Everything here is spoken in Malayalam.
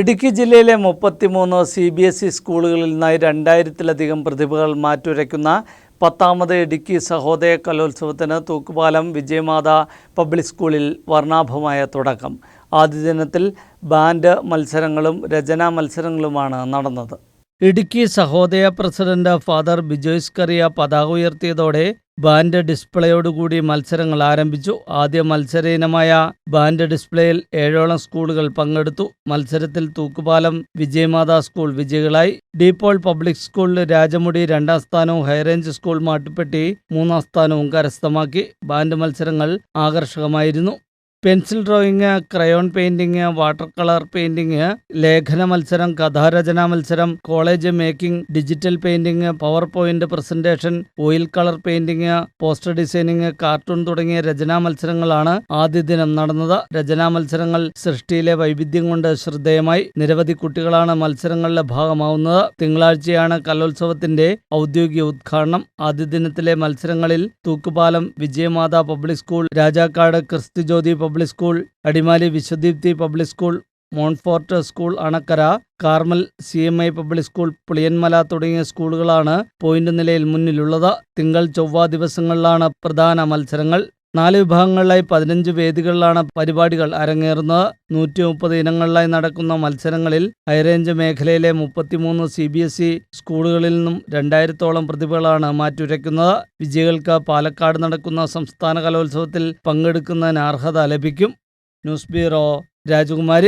ഇടുക്കി ജില്ലയിലെ മുപ്പത്തിമൂന്ന് സി ബി എസ് ഇ സ്കൂളുകളിൽ നിന്നായി രണ്ടായിരത്തിലധികം പ്രതിഭകൾ മാറ്റുരയ്ക്കുന്ന പത്താമത് ഇടുക്കി സഹോദയ കലോത്സവത്തിന് തൂക്കുപാലം വിജയമാത പബ്ലിക് സ്കൂളിൽ വർണാഭമായ തുടക്കം. ആദ്യ ദിനത്തിൽ ബാൻഡ് മത്സരങ്ങളും രചനാ മത്സരങ്ങളുമാണ് നടന്നത്. ഇടുക്കി സഹോദയ പ്രസിഡന്റ് ഫാദർ ബിജോയ്സ് കറിയ പതാക ഉയർത്തിയതോടെ ബാൻഡ് ഡിസ്പ്ലേയോടുകൂടി മത്സരങ്ങൾ ആരംഭിച്ചു. ആദ്യ മത്സര ഇനമായ ബാൻഡ് ഡിസ്പ്ലേയിൽ ഏഴോളം സ്കൂളുകൾ പങ്കെടുത്തു. മത്സരത്തിൽ തൂക്കുപാലം വിജയമാതാ സ്കൂൾ വിജയികളായി. ഡീപോൾ പബ്ലിക് സ്കൂളിൽ രാജമുടി രണ്ടാം സ്ഥാനവും ഹൈറേഞ്ച് സ്കൂൾ മാട്ടുപ്പെട്ടി മൂന്നാം സ്ഥാനവും കരസ്ഥമാക്കി. ബാൻഡ് മത്സരങ്ങൾ ആകർഷകമായിരുന്നു. Pencil drawing crayon painting water colour painting ലേഖന മത്സരം കഥാരചനാ മത്സരം collage making digital painting power point presentation oil colour painting poster designing cartoon തുടങ്ങിയ രചനാ മത്സരങ്ങളാണ് ആദ്യ ദിനം നടന്നത്. രചനാ മത്സരങ്ങൾ സൃഷ്ടിയിലെ വൈവിധ്യം കൊണ്ട് ശ്രദ്ധേയമായി. നിരവധി കുട്ടികളാണ് മത്സരങ്ങളിലെ ഭാഗമാവുന്നത്. തിങ്കളാഴ്ചയാണ് കലോത്സവത്തിന്റെ ഔദ്യോഗിക ഉദ്ഘാടനം. ആദ്യ ദിനത്തിലെ മത്സരങ്ങളിൽ Thookkupalam Vijayamatha public school Rajakkad Kristhujyothi public school Adimali Viswadeepthi public school Montfort school Anakkara Carmel C M I public school Puliyanmala തുടങ്ങിയ സ്കൂളുകളാണ് പോയിന്റ് നിലയിൽ മുന്നിലുള്ളത്. തിങ്കൾ ചൊവ്വ ദിവസങ്ങളിലാണ് പ്രധാന മത്സരങ്ങൾ. നാല് വിഭാഗങ്ങളിലായി പതിനഞ്ച് വേദികളിലാണ് പരിപാടികൾ അരങ്ങേറുന്നത്. നൂറ്റി മുപ്പത് ഇനങ്ങളിലായി നടക്കുന്ന മത്സരങ്ങളിൽ ഹൈറേഞ്ച് മേഖലയിലെ മുപ്പത്തിമൂന്ന് സി ബി എസ് ഇ സ്കൂളുകളിൽ നിന്നും രണ്ടായിരത്തോളം പ്രതിഭകളാണ് മാറ്റുരയ്ക്കുന്നത്. വിജയികൾക്ക് പാലക്കാട് നടക്കുന്ന സംസ്ഥാന കലോത്സവത്തിൽ പങ്കെടുക്കുന്നതിന് അർഹത ലഭിക്കും. ന്യൂസ് ബ്യൂറോ രാജകുമാരി.